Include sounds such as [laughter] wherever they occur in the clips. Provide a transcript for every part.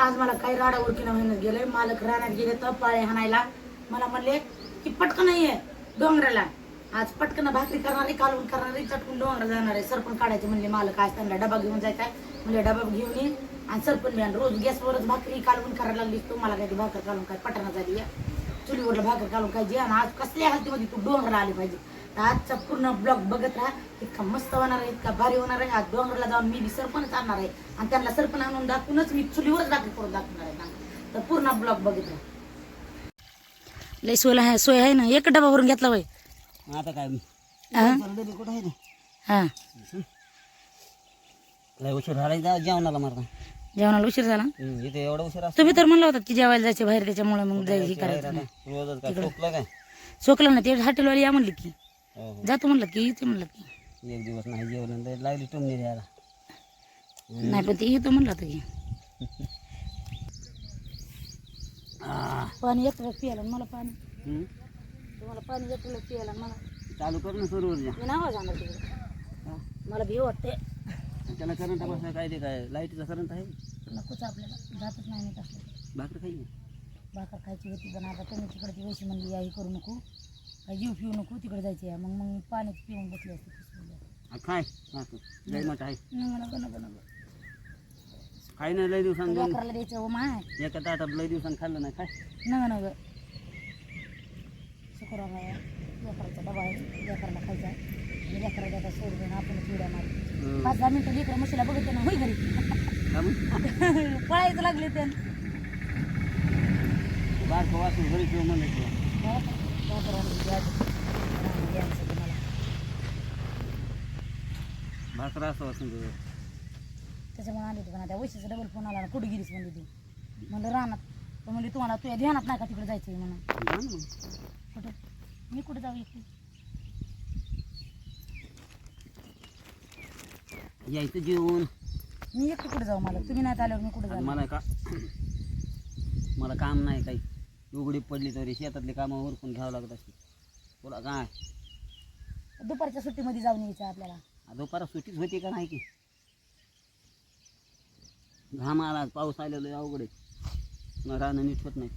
आज मला काही राडा उरकीनं व्हायला गेलंय. मालक रानात गेले तर पाळे हाणायला. मला म्हणले की पटकन नाहीये डोंगराला. आज पटकन भाकरी करणारी कालवून करणारी चटकून डोंगरा जाणार आहे. सरपण काढायचे म्हणले मालक आज त्यांना डबा घेऊन जायचा आहे. म्हणले डबा घेऊन ये आणि सरपण मी रोज गॅसवरच भाकरी कालवून करायला लागली तू. मला काय भाकर कालून काय पटना झाली चुलीवरला भाकर कालून काय जे आणि. आज कसल्या हालतीमध्ये तू डोंगराला आली पाहिजे. तर आजचा पूर्ण ब्लॉग बघत राहा. इतका मस्त होणार आहे इतका भारी होणार आहे. आज डोंगराला जाऊन मी सरपणच आणणार आहे. आणि त्यांना सरपण आणून दाखवूनच मी चुलीवरच भाकरी करून दाखवणार आहे. तर पूर्ण ब्लॉग बघत राहा. लय सोय आहे सोय आहे ना? एक डबा भरून घेतला वय आता काय? हा? कुठं आहे हा. लय उशीर झाला जेवणाला मारता. जेवणाला उशीर झाला? इथे एवढा उशीर तुम्ही तर म्हणलं होतात की जेवायला जायचे बाहेर त्याच्यामुळे मग जायचं हे करायचं चोकलं ना ते हॉटेलवाली या म्हणली की. हो हो जातो म्हणलं की येते म्हणलं की. एक दिवस नाही जेवलं तर लागली टुमणी द्यायला नाही पण ते येतो म्हणलं होतं की. पाणी येतं पियाला मला पाणी. हम्म. तुम्हाला पाणी येतं पियाला मला. चालू कर ना जा मी नाव जाणार तिकडे. मला भी वाटते. त्याला करंट बसला काय ते काय लाईटीचा करंट आहे? नकोच आपल्याला. जातच नाही मी कसलं भाकर खाई भाकर खायची होती पण आता तुम्ही तिकडे ती वैशी म्हणली आई करू नको. काही जीव पिऊ नको तिकडे जायचे मग मग पाणी पिऊन बसले असते पिशवीला. खाय भाकर लय मोठा आहे. नग नग खाय ना लय दिवसांनी दोन. लेकराला द्यायचं हो माय. एका ताटात लय दिवसांनी खाल्लं नाही खाय. नग नग शुक्रवार आहे. लेकराचा डबा आहे. लेकराला खायचा आणि लेकराला आता सोड देऊन आपण चिड्या मारी. हं. पाच दहा मिनिटं लेकरं म्हशीला बघत ना होई घरी. का मग? [laughs] पळायचं लागले ते बारकं वाचून घरी ठेव म्हणलं की. भाकर असं. त्याच्यामुळे आली होती पण त्या वैशीचा डबल फोन आला ना कुठे गेलीस म्हणली ती? म्हणलं रानात. तर म्हणली तुम्हाला तुझ्या ध्यानात नाही का तिकडे जायचं म्हणून. कुठं? मी कुठे जाऊ एकटी यायचं जेवण. मी एकटी कुठे जाऊ मला? तुम्ही नाही आल्यावर मी कुठे जाऊ? मला का मला काम नाही काही. उघडी पडली तरी शेतातली कामं उरकून घ्यावं लागत असते तुला काय? दुपारच्या सुट्टीमध्ये जाऊन यायचं आपल्याला. दुपारा सुट्टीच होती का नाही की? घाम आला पाऊस आलेलो आहे, अवघड आहे. राहणं नीट होत नाही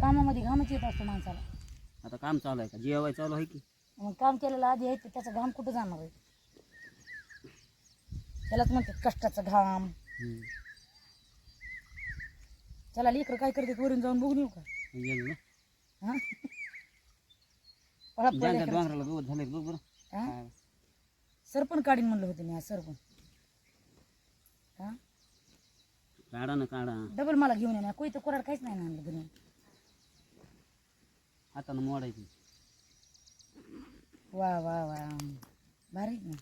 कामामध्ये घामच येत असतो माणसाला. आता काम चालू आहे का? जेवाय चालू आहे की? मग काम केलेलं आधी आहे तर त्याचा घाम कुठं जाणार आहे? त्यालाच म्हणतात कष्टाचा घाम. हम्म. त्याला लेकरं काय करतात वरून जाऊन बघून येऊ का? गेलो ना. हा? पळा पळा जंगलात लेकरं. डोंगराला बघत झालं की बघ बरं? हा? हा. सरपण काढीन म्हणलं होतं मी आज सरपण हा? काढा ना काढा. डबल मला घेऊन येणार कोई तर कोराड काहीच नाही ना आणलं घरी हातानं मोडायची. वा वा वा. भारी आहे ना.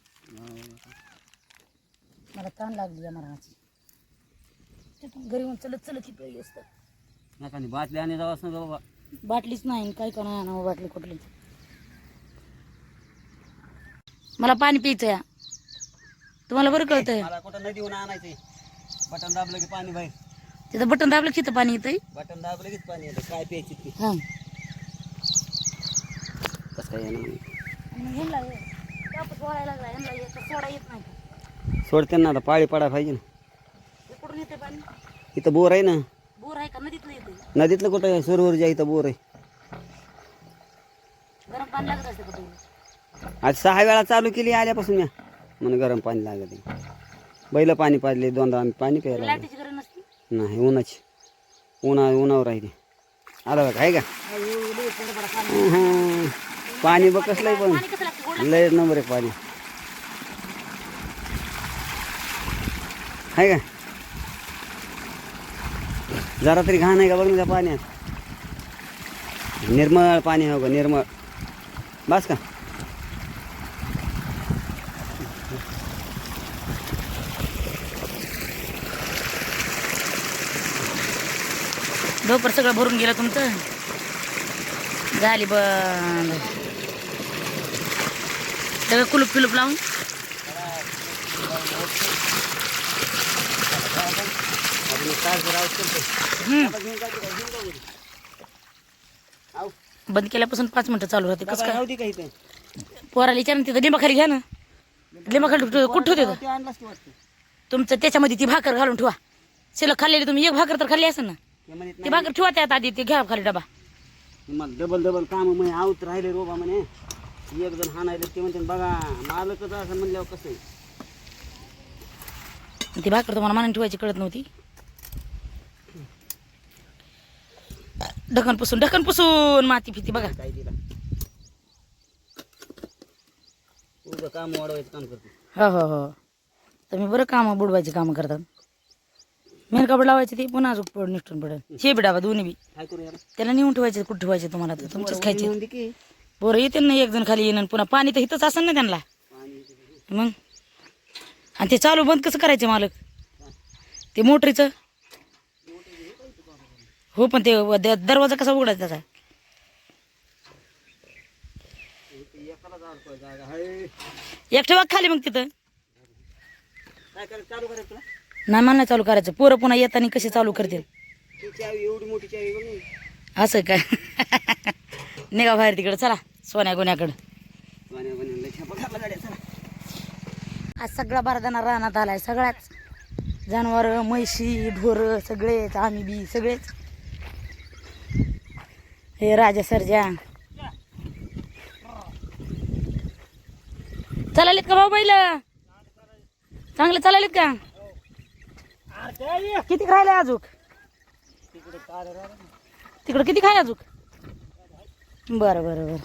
मला ताण लागली या मरणाची. तिथून घरी येऊन चलत चलत ही पेळी असतं. नका बाटली आणि जावा सांगा बाबा. बाटलीच नाही काय का नाही ना बाटली कुठली? मला पाणी प्यायचं या तुम्हाला बरं कळतंय? मला कुठं नदीहून आणायचंय. बटन दाबलं की पाणी बाहेर. तिथं बटन दाबलं की पाणी येतंय? बटन दाबलं कीच पाणी येतं काय प्यायची ती? हा. कसं काय येणार आणि मग ह्यांना हे, कापूस वाळायला लागला ह्यांना हे तर सोडा येत नाही. ना आता पाळी पडा पाहिजे ना. कुठून येते पाणी. इथं बोर आहे ना? बोर आहे का? नदीतलं येते नदीतलं कुठं आहे? सरोवरच्या इथं बोर आहे. गरम पाणी लागत असते कुठे आज सहा वेळा चालू केली आल्यापासून या. म्हणून गरम पाणी लागत आहे. बैल पाणी पाजले दोनदा आम्ही पाणी प्यायला लागलो. लाईटीची गरज नसते? नाही उन्हाची. उन्हा उन्हावर राहिली. आलं का आहे का. पाणी बघ कसलं आहे पाणी. कसं लागतं? गोड पण लय नंबर आहे पाणी. आहे का? जरा तरी घाण आहे का? बघ ना त्या पाण्यात. निर्मळ पाणी हो का निर्मळ. बस का? लवकर सगळं भरून गेलं तुमचं? झाली बंद. सगळं कुलूप कुलूप लावून? बंद केल्यापासून पाच मिनिटं चालू राहते कसं काय? राहू दे का इथं? पोराला विचार तिथं लिंबा खाली घ्या ना. लिंबा खाली कुठं होते. तुमचं त्याच्यामध्ये ती भाकर घालून ठेवा. शिल्लक खाल्लेली तुम्ही एक भाकर तर खाल्ली असेल ना? ते भाकर ठेवा त्यात आधी ते घ्या खाली डबा. डबल डबल काम म्हणे आवत राहिले रोबा म्हणे. एक जण हाणायला ते म्हणते बघा मालकच असं म्हणल्यावर कसं ती भाकर तुम्हाला मानाने ठेवायची कळत नव्हती. ढकन पुसून ढकन पुसून माती फिती बघा. काय तिला तुझं काम वाढवायचं काम करते. हो हो हो. तुम्ही बरं कामं बुडवायची कामं करतात. मेन कपड लावायचे ते पुन्हा अजून पड निष्ठून पडेल हे बी डाबा दोन्ही बी. काय करू याला? त्याला नेऊन ठेवायचे कुठे ठेवायचे तुम्हाला? तर तुमचेच खायचे. की. बरं येते ना एक जण खाली येईन आणि पुन्हा पाणी तर इथंच असेल ना त्यांना. पाणी मग? आणि ते चालू बंद कसं करायचे मालक? ते मोटरीचं? हो पण ते द- दरवाजा कसा उघडायचा त्याचा? एकटे खाली मग तिथं. नाही मला चालू करायचं. पोरं पुन्हा येताना कसे चालू करतील? असं काय? [laughs] निघा बाहेर तिकडं चला सोन्या गुन्ह्याकडं आज सगळा बारदाना रानात आलाय सगळ्याच. जनावर म्हैशी ढोर सगळेच आम्ही बी सगळेच. हे राजा सरजा. चालालीत का भाऊ बैल? चांगले चालालीत का? किती राहिले अजूक? तिकडं किती खाय अजूक? बरं बरं बरं.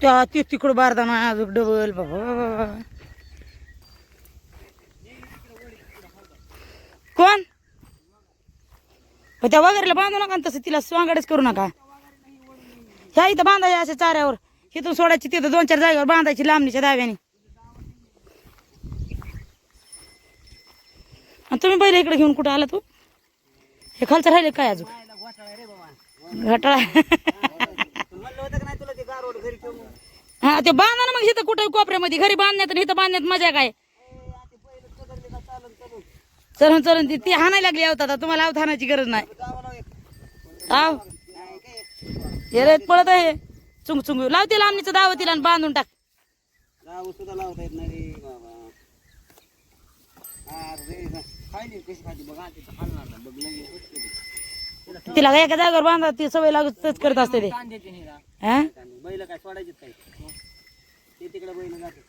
त्या ते तिकडं बारदाना अजून डबल बाबा. कोण? पण त्या वगैरेला बांधू नका तसं तिला स्वांगडच करू नका. ह्या इथं बांधायच्या अशा चाऱ्यावर. इथून सोडायची तिथं दोन चार जागेवर बांधायची लांबणीच्या दाव्याने. आणि तुम्ही पहिले इकडे घेऊन कुठं आला तू? हे खालचं राहिले काय अजून? घोटाळा. घटाळा हा ते बांधा ना मग इथं कुठं कोपऱ्यामध्ये. घरी बांधण्यात इथं बांधण्यात मजा काय? चलून चलून ती ती हाणायला लागली आवत आता तुम्हाला आवत हाणायची गरज नाही. आव हे रे पळत आहे. चुंग चुंग. लावते लांबणीचं दावतीला आणि बांधून टाक. सुद्धा लावता येत नाही. तिला काय एका जागेवर बांधा ती सवय लागत तेच करत असते ते. हा? बैल काय सोडायचे काय? ते तिकडे बैल जाते.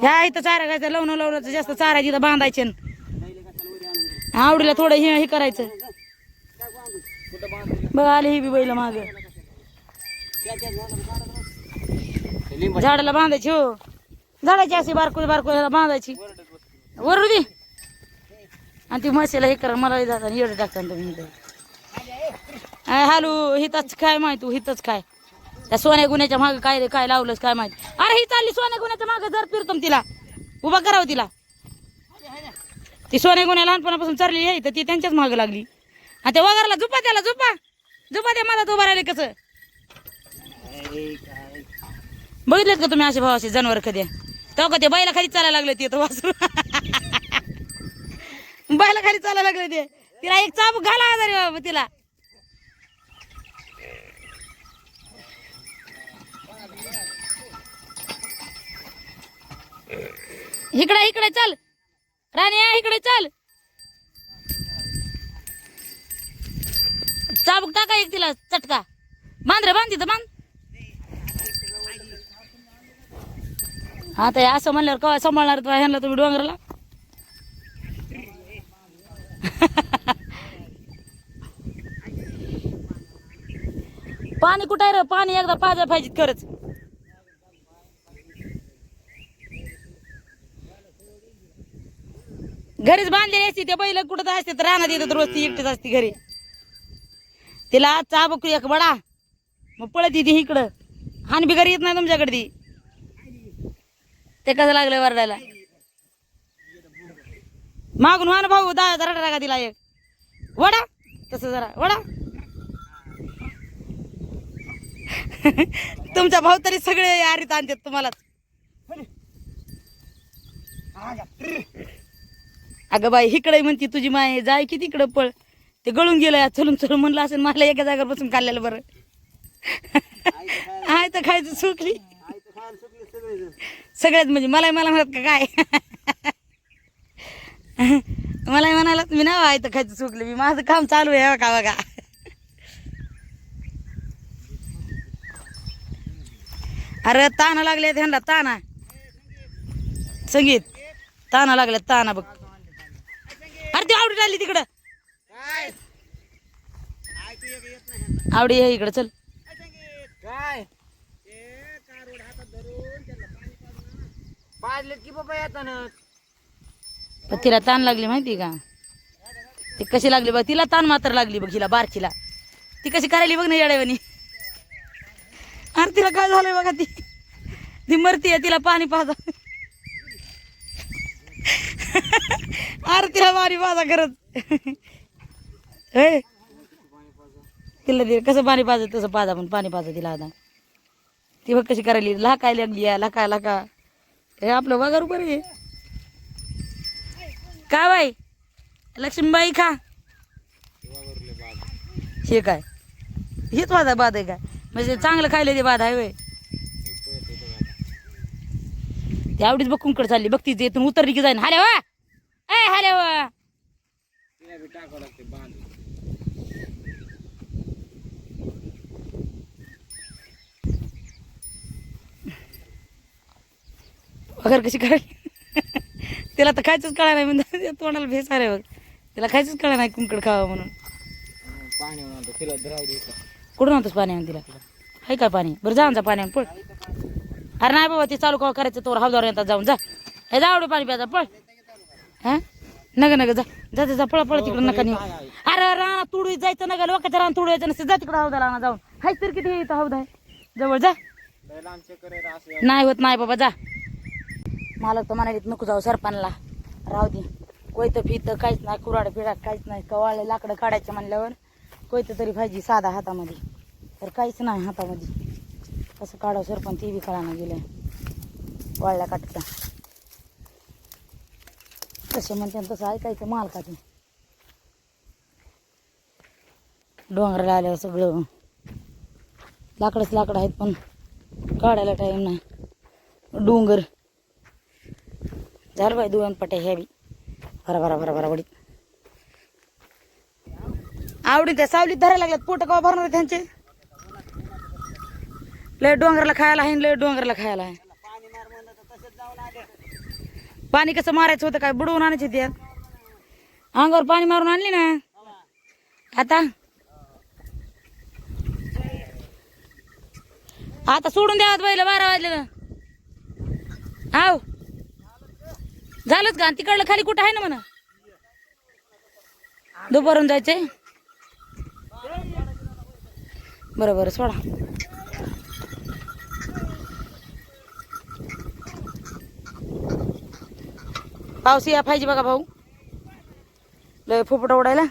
ह्या इथं चारा खायचं लवणं लावण्याचं जास्त चारा तिथं बांधायचे. आवडीला थोडं हे हे करायचं. बघा बघ आले ही बी बैल माग. झाडाला बांधायची हो. झाडायची अशी बारको बारको ह्याला बांधायची. वरडू दे. आणि ती म्हशीला हे करा मला जातात एवढं टाकतात तुम्ही इथं. काय हालू हिथंच काय माहीत तू हिथंच काय त्या सोन्या गुन्ह्याच्या मागे काय रे काय लावलंस काय माहीत? अरे ही चालली सोन्या गुन्ह्याच्या मागे जर फिरतो तिला. उभा करावं तिला. ती सोन्या गुन्ह्या लहानपणापासून चालली आहे तर ती त्यांच्याच मागे लागली. आणि त्या वगैरेला झुपा त्याला झुपा. झुपा त्या मला उभा राहिले कसं. बघितलेत का तुम्ही असे भावाचे जनावर कधी? तेव्हा का ते बैला खाली चालायला लागले ते तर वासरू? [laughs] बैला खाली चालायला लागले ते. तिला एक चाबूक घाला आजारी बाबा तिला. इकडे इकडे चल. राणी इकडे चल. चाबूक टाका एक तिला चटका. बांध रे बांध तिथं बांध. आता असं म्हणल्यावर कवा सांभाळणार तुम्ही ह्यांना तुम्ही डोंगराला? पाणी कुठं आहे रे? पाणी एकदा पाजा पाहिजे खरंच. घरीच बांधलेली असते ते बैल कुठं असते तर राहणार येतात रोज ती एकटीच असते घरी. तिला चाबक एक बडा मग पळत येते इकडं. हान बी घरी येत नाही तुमच्याकडे ती. ते कसं लागलं वरडायला? मागून हा ना भाऊ दहा हजार टाका तिला एक. वडा तसं जरा वडा. [laughs] तुमचा भाऊ तरी सगळे यारीत आणतात तुम्हालाच. अगं बाई इकडे म्हणती तुझी माय जाय की तिकडं पळ. ते गळून गेलं चलून चलून म्हणलं असेल मला एका जागेवर बसून खाल्लेलं बरं. आहे तर खायचं. सुकली सगळ्यात म्हणजे मला मला म्हणत का काय? मला म्हणाला मी ना आहे तर खायचं चुकलं मी माझं काम चालू आहे बघा बघा. अरे ताना लागले ह्यांना ताना. संगीत. ताना लागले ताना बघ. आली तिकडं. आवडी आहे इकडं चल. काय पाजलेत की बाबा येताना तिला ताण लागली माहिती का? ती कशी लागली बघ तिला ताण मात्र लागली बघ हिला बारकीला. ती कशी करायली बघ ना येड्यावानी. अरे तिला काय झालंय बघा ती? ती मरती तिला पाणी पाजा अरे तिला पाणी पाजा खरंच हे तिला दे कसं पाणी पाजा तसं पाजा पण पाणी पाजा तिला आता. ती बघ कशी करायली. लाकाय लागली या लाका लाका हे आपलं वगैरे बरं आहे. का बाई? लक्ष्मीबाई खा हे काय? हेच माझा बाद आहे काय? म्हणजे चांगलं खायला ते बाद आहे वय ती आवडीच बघ कुंकड चालली. बघ ती इथून उतरली की जाईन. हाले वा. ए वा. वगैरे कशी करायली तिला तर खायचंच कळा नाही म्हणजे तोंडाला भेस आले बघ. तिला खायचंच कळा नाही कुंकड खावं म्हणून. पाणी पाणी आणून तिला? आहे काय पाणी? बरं जा ना जा पाणी अरे नाही बाबा ते चालू का करायचं? तोवर हवदावर येतात जाऊन जा. हे जा आवडे पाणी प्यायचा पळ. हा? नग नग जा. जा जा, जा पळ पळ तिकडं नका नेऊ. अरे राणा तुडू जायचं नका लोकांच्या रान तुडू यायचं नसते. जा तिकडं हवदाला राणा जाऊन. हाय तर किती इथं हवदा आहे? जवळ जा. नाही होत नाही बाबा जा. मालक तर म्हणाले नको जाऊ सरपणला. राहू दे. कोयतं फितं काहीच नाही कुराड फिराड काहीच नाही. कवाळे लाकडं काढायचे म्हणल्यावर कोयतं तरी पाहिजे साधा हातामध्ये. तर काहीच नाही हातामध्ये. कसं काढावं सरपण ती बी कळाना गेलं. वाळल्या काटका तसे म्हणते तसं ऐकायचं मालकाचं. डोंगराला आल्यावर सगळं. लाकडंच लाकडं आहेत पण काढायला टाईम नाही. डोंगर. झालं बाई दोन पट्या ह्या बी. बरा बरा बरा भरा आवडी त्या सावलीत धरायला लागल्यात. पोट कवा भरणार त्यांचे लय डोंगरला खायला आहे लय डोंगरला खायला आहे. पाणी कसं मारायचं होतं काय? बुडवून आणायचे त्यात अंगावर पाणी मारून आणली ना? आता? आता सोडून द्यावात पहिलं बारा वाजलेलं हो झालंच का? तिकडलं खाली कुठं आहे ना म्हणा? दुपारून जायचंय? बरं बरं सोडा. पाऊस या पाहिजे बघा भाऊ. लय फुफट उडायला